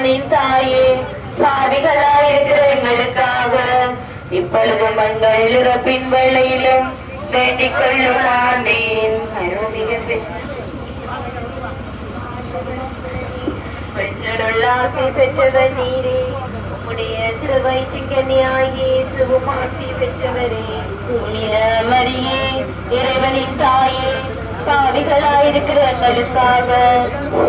இறைவனின் தாயே சாதிகளாயிருக்கிற எங்களுக்காக. இப்பொழுது மங்கள் இறப்பின் வேளையிலும் வேண்டிக் கொள்ளும் ஆண்டேன் பெற்றவர் நீரே பெற்றவரே. மரியே இறைவனின் தாயே பாவிகளாயிருக்கிற எங்களுக்காக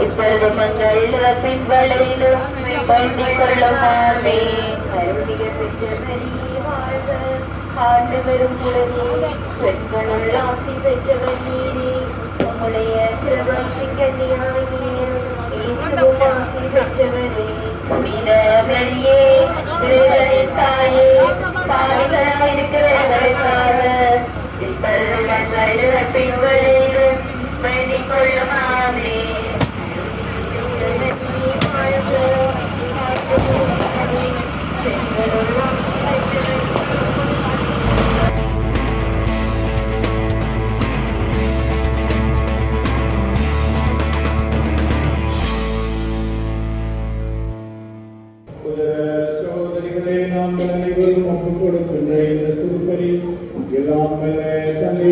இப்பொழுது மங்கள் பின்வளையிலும் வேளையிலும் வேண்டிக் கொள்ளும் ஆமே அருளிய பெற்ற மரியே ஆசி பெற்றவர் நீரே உம்முடைய ஆசி பெற்றவரே. தாயே பாவிகளாயிருக்கிற எங்களுக்காக இப்பொழுது கொள்ளும்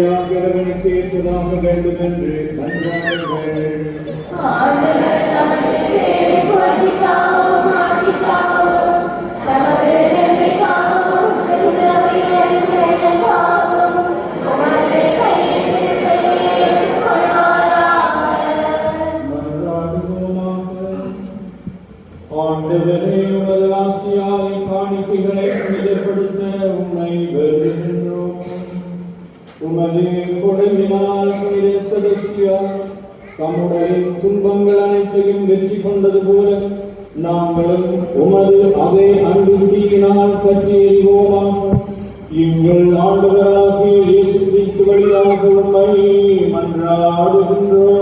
தந்தையாக இறைவனுக்கு ஏற்றதாக வேண்டும் என்று நன்றாக தம்முடைய துன்பங்கள் அனைத்தையும் வெற்றி கொண்டது போல நாங்களும் உமது அதே அன்பு தீயினால் பற்றி எறிவோமாக எங்கள் ஆண்டவராகிய இயேசு கிறிஸ்து வழியாக உண்மை மன்றாடுகின்றோம்.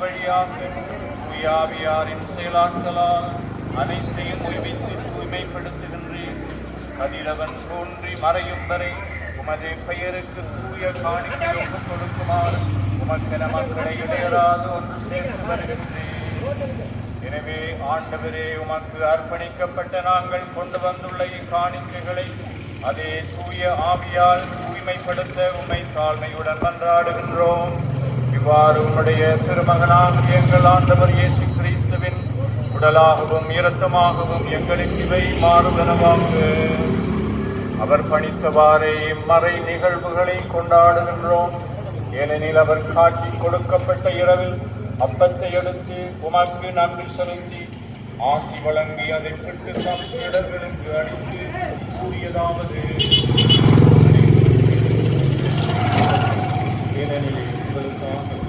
வழியாக உயாவியாரின் செயலாற்றலால் அனைத்தையும் உய்வித்து தூய்மைப்படுத்துகின்றேன் கதிரவன் தோன்றி மறையும் வரை உமது பெயருக்கு தூய காணிக்கை ஒப்புக் கொடுக்குமாறு உமக்கென மக்களை இடையராது ஒன்று சேர்த்து வருகின்றேன். எனவே ஆண்டவரே உமக்கு அர்ப்பணிக்கப்பட்ட நாங்கள் கொண்டு வந்துள்ள இக்காணிக்கைகளை அதே தூய ஆவியால் தூய்மைப்படுத்த உண்மை தாழ்மையுடன் மன்றாடுகின்றோம். இவ்வாறு உன்னுடைய திருமகனாக எங்கள் ஆண்டவர் இயேசு கிறிஸ்துவின் உடலாகவும் இரத்தமாகவும் எங்களுக்கு இவை மாறுதனவாக அவர் பணித்தவாறே இம்மறை நிகழ்வுகளை கொண்டாடுகின்றோம். ஏனெனில் அவர் காட்சி கொடுக்கப்பட்ட இரவில் அப்பத்தை எடுத்து உமக்கு நன்றி செலுத்தி ஆசி வழங்கி அதை பெற்று தம் இடர்களுக்கு அளித்து கூறியதாவது. ஏனெனில் Thank you.